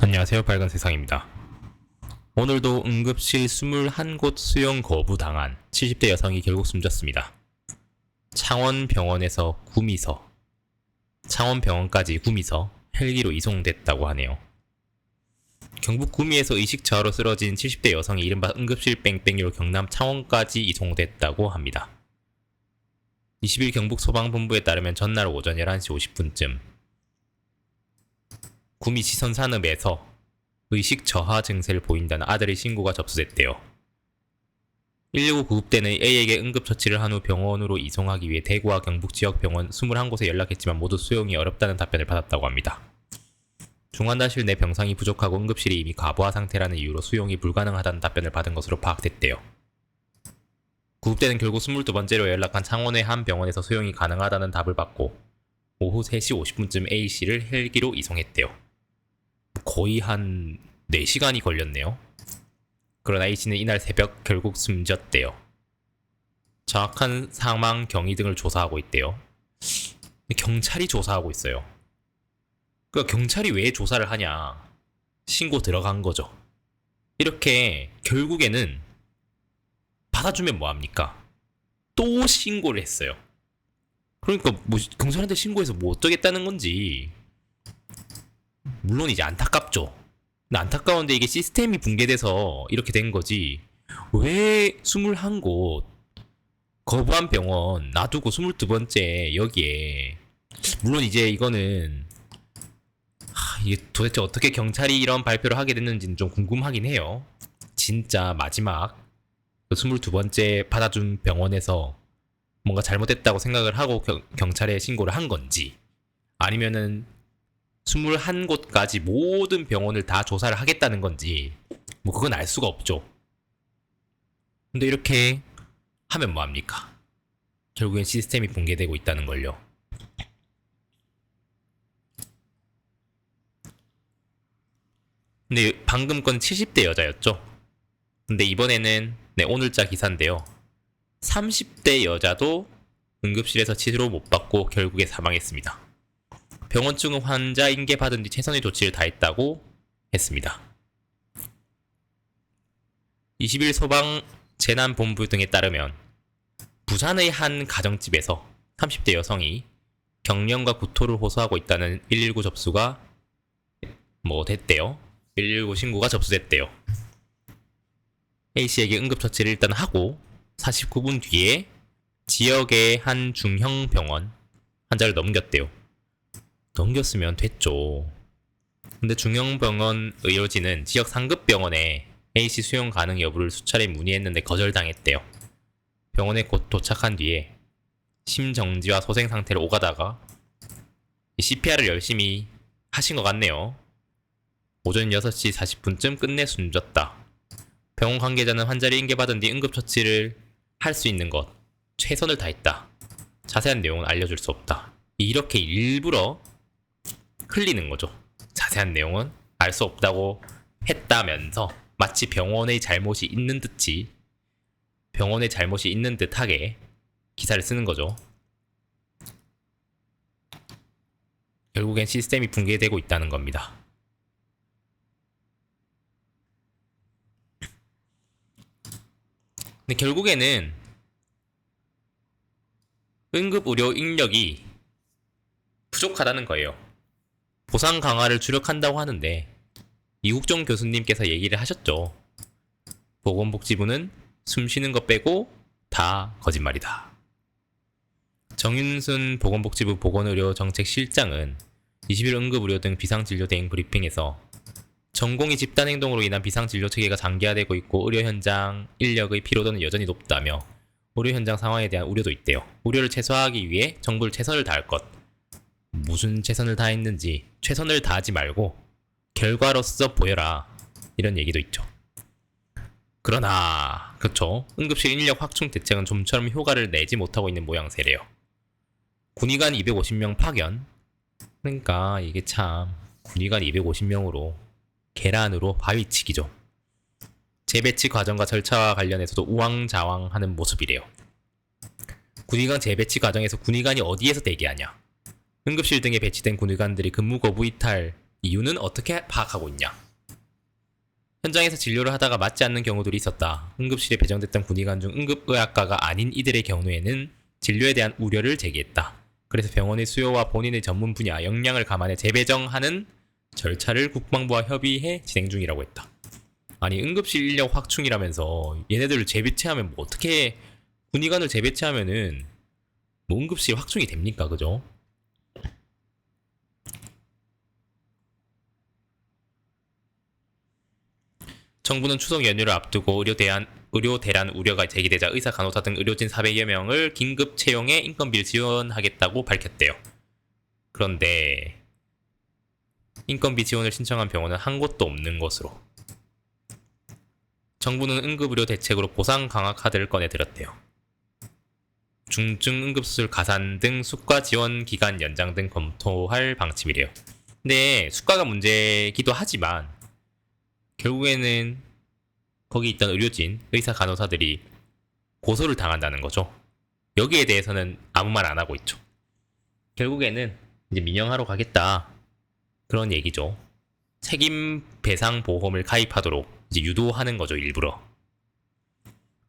안녕하세요. 밝은 세상입니다. 오늘도 응급실 21곳 수용 거부 당한 70대 여성이 결국 숨졌습니다. 창원병원에서 구미서, 창원병원까지 구미서 헬기로 이송됐다고 하네요. 경북 구미에서 의식저하로 쓰러진 70대 여성이 이른바 응급실 뺑뺑이로 경남 창원까지 이송됐다고 합니다. 20일 경북 소방본부에 따르면 전날 오전 11시 50분쯤 구미 시선산읍에서 의식 저하 증세를 보인다는 아들의 신고가 접수됐대요. 119 구급대는 A에게 응급처치를 한 후 병원으로 이송하기 위해 대구와 경북 지역 병원 21곳에 연락했지만 모두 수용이 어렵다는 답변을 받았다고 합니다. 중환자실 내 병상이 부족하고 응급실이 이미 과부하 상태라는 이유로 수용이 불가능하다는 답변을 받은 것으로 파악됐대요. 구급대는 결국 22번째로 연락한 창원의 한 병원에서 수용이 가능하다는 답을 받고 오후 3시 50분쯤 A씨를 헬기로 이송했대요. 거의 한 4시간이 걸렸네요. 그러나 A씨는 이날 새벽 결국 숨졌대요. 정확한 사망 경위 등을 조사하고 있대요. 경찰이 조사하고 있어요. 그러니까 경찰이 왜 조사를 하냐? 신고 들어간 거죠. 이렇게 결국에는 받아주면 뭐합니까? 또 신고를 했어요. 그러니까 뭐 경찰한테 신고해서 뭐 어쩌겠다는 건지 물론 이제 안타깝죠. 근데 안타까운데 이게 시스템이 붕괴돼서 이렇게 된 거지. 왜 21곳 거부한 병원 놔두고 22번째 여기에 물론 이제 이거는 하, 이게 도대체 어떻게 경찰이 이런 발표를 하게 됐는지는 좀 궁금하긴 해요. 진짜 마지막 그 22번째 받아준 병원에서 뭔가 잘못됐다고 생각을 하고 경, 경찰에 신고를 한 건지 아니면은 21곳까지 모든 병원을 다 조사를 하겠다는 건지 뭐 그건 알 수가 없죠. 근데 이렇게 하면 뭐합니까? 결국엔 시스템이 붕괴되고 있다는 걸요. 근데 방금 건 70대 여자였죠. 근데 이번에는 네 오늘자 기사인데요. 30대 여자도 응급실에서 치료 못 받고 결국에 사망했습니다. 병원 측은 환자 인계 받은 뒤 최선의 조치를 다했다고 했습니다. 20일 소방 재난본부 등에 따르면 부산의 한 가정집에서 30대 여성이 경련과 구토를 호소하고 있다는 119 접수가 뭐 됐대요. 119 신고가 접수됐대요. A씨에게 응급처치를 일단 하고 49분 뒤에 지역의 한 중형 병원 환자를 넘겼대요. 넘겼으면 됐죠. 근데 중형병원 의료진은 지역 상급 병원에 A씨 수용 가능 여부를 수차례 문의했는데 거절당했대요. 병원에 곧 도착한 뒤에 심정지와 소생 상태를 오가다가 CPR을 열심히 하신 것 같네요. 오전 6시 40분쯤 끝내 숨졌다. 병원 관계자는 환자를 인계받은 뒤 응급처치를 할 수 있는 것 최선을 다했다. 자세한 내용은 알려줄 수 없다. 이렇게 일부러 흘리는 거죠. 자세한 내용은 알 수 없다고 했다면서 마치 병원의 잘못이 있는 듯이 병원의 잘못이 있는 듯하게 기사를 쓰는 거죠. 결국엔 시스템이 붕괴되고 있다는 겁니다. 근데 결국에는 응급의료 인력이 부족하다는 거예요. 보상 강화를 주력한다고 하는데 이국종 교수님께서 얘기를 하셨죠. 보건복지부는 숨 쉬는 것 빼고 다 거짓말이다. 정윤순 보건복지부 보건의료정책실장은 20일 응급의료 등 비상진료 대응 브리핑에서 전공의 집단행동으로 인한 비상진료 체계가 장기화되고 있고 의료 현장 인력의 피로도는 여전히 높다며 의료 현장 상황에 대한 우려도 있대요. 우려를 최소화하기 위해 정부를 최선을 다할 것. 무슨 최선을 다했는지 최선을 다하지 말고 결과로서 보여라 이런 얘기도 있죠. 그러나 그쵸 응급실 인력 확충 대책은 좀처럼 효과를 내지 못하고 있는 모양새래요. 군의관 250명 파견 그러니까 이게 참 군의관 250명으로 계란으로 바위치기죠. 재배치 과정과 절차와 관련해서도 우왕좌왕하는 모습이래요. 군의관 재배치 과정에서 군의관이 어디에서 대기하냐? 응급실 등에 배치된 군의관들이 근무 거부 이탈 이유는 어떻게 파악하고 있냐? 현장에서 진료를 하다가 맞지 않는 경우들이 있었다. 응급실에 배정됐던 군의관 중 응급의학과가 아닌 이들의 경우에는 진료에 대한 우려를 제기했다. 그래서 병원의 수요와 본인의 전문 분야, 역량을 감안해 재배정하는 절차를 국방부와 협의해 진행 중이라고 했다. 아니 응급실 인력 확충이라면서 얘네들을 재배치하면 뭐 어떻게 군의관을 재배치하면은 뭐 응급실 확충이 됩니까, 그죠? 정부는 추석 연휴를 앞두고 의료 대안 의료 대란 우려가 제기되자 의사 간호사 등 의료진 400여 명을 긴급 채용해 인건비를 지원하겠다고 밝혔대요. 그런데 인건비 지원을 신청한 병원은 한 곳도 없는 것으로 정부는 응급의료 대책으로 보상 강화 카드를 꺼내 들었대요. 중증 응급수술 가산 등 수가 지원 기간 연장 등 검토할 방침이래요. 근데 수가가 문제기도 하지만 결국에는 거기 있던 의료진, 의사, 간호사들이 고소를 당한다는 거죠. 여기에 대해서는 아무 말 안 하고 있죠. 결국에는 이제 민영하러 가겠다 그런 얘기죠. 책임 배상 보험을 가입하도록 이제 유도하는 거죠 일부러.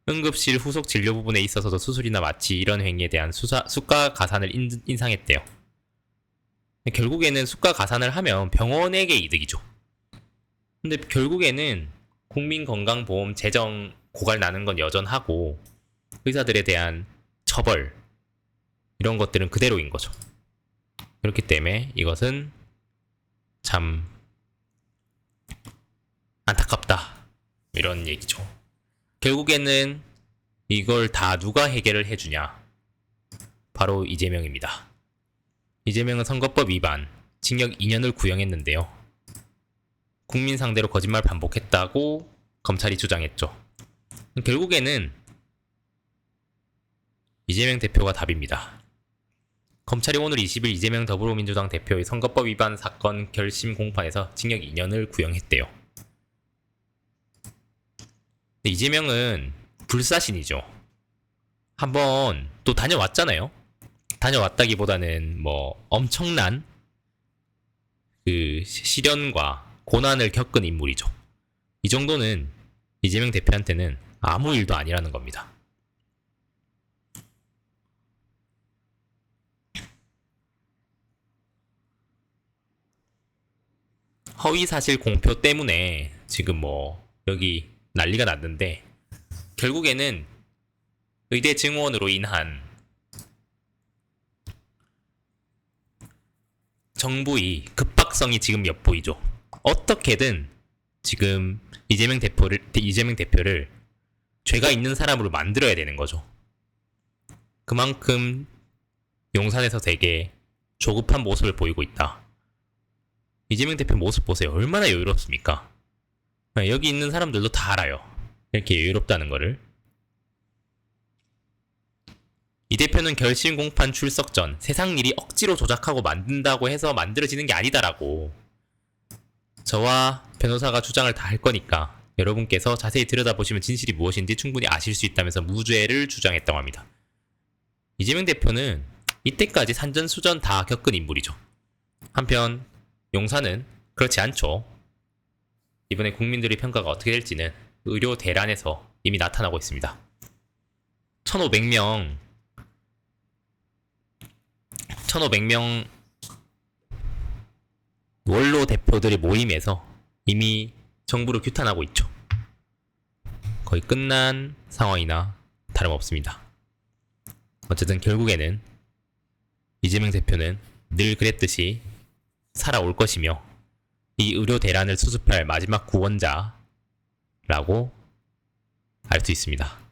응급실 후속 진료 부분에 있어서도 수술이나 마취 이런 행위에 대한 수사, 수가 가산을 인, 인상했대요. 결국에는 수가 가산을 하면 병원에게 이득이죠. 근데 결국에는 국민건강보험 재정 고갈 나는 건 여전하고 의사들에 대한 처벌 이런 것들은 그대로인 거죠. 그렇기 때문에 이것은 참 안타깝다 이런 얘기죠. 결국에는 이걸 다 누가 해결을 해주냐? 바로 이재명입니다. 이재명은 선거법 위반, 징역 2년을 구형했는데요. 국민 상대로 거짓말 반복했다고 검찰이 주장했죠. 결국에는 이재명 대표가 답입니다. 검찰이 오늘 20일 이재명 더불어민주당 대표의 선거법 위반 사건 결심 공판에서 징역 2년을 구형했대요. 이재명은 불사신이죠. 한번 또 다녀왔잖아요. 다녀왔다기보다는 뭐 엄청난 그 시련과 고난을 겪은 인물이죠. 이 정도는 이재명 대표한테는 아무 일도 아니라는 겁니다. 허위 사실 공표 때문에 지금 뭐 여기 난리가 났는데 결국에는 의대 증원으로 인한 정부의 급박성이 지금 엿보이죠. 어떻게든 지금 이재명 대표를 이재명 대표를 죄가 있는 사람으로 만들어야 되는 거죠. 그만큼 용산에서 되게 조급한 모습을 보이고 있다. 이재명 대표 모습 보세요. 얼마나 여유롭습니까? 네, 여기 있는 사람들도 다 알아요. 이렇게 여유롭다는 거를. 이 대표는 결심 공판 출석 전 세상 일이 억지로 조작하고 만든다고 해서 만들어지는 게 아니다라고 저와 변호사가 주장을 다 할 거니까 여러분께서 자세히 들여다보시면 진실이 무엇인지 충분히 아실 수 있다면서 무죄를 주장했다고 합니다. 이재명 대표는 이때까지 산전수전 다 겪은 인물이죠. 한편 용산은 그렇지 않죠. 이번에 국민들의 평가가 어떻게 될지는 의료 대란에서 이미 나타나고 있습니다. 1,500명 1,500명 원로 대표들의 모임에서 이미 정부를 규탄하고 있죠. 거의 끝난 상황이나 다름없습니다. 어쨌든 결국에는 이재명 대표는 늘 그랬듯이 살아올 것이며 이 의료 대란을 수습할 마지막 구원자라고 알 수 있습니다.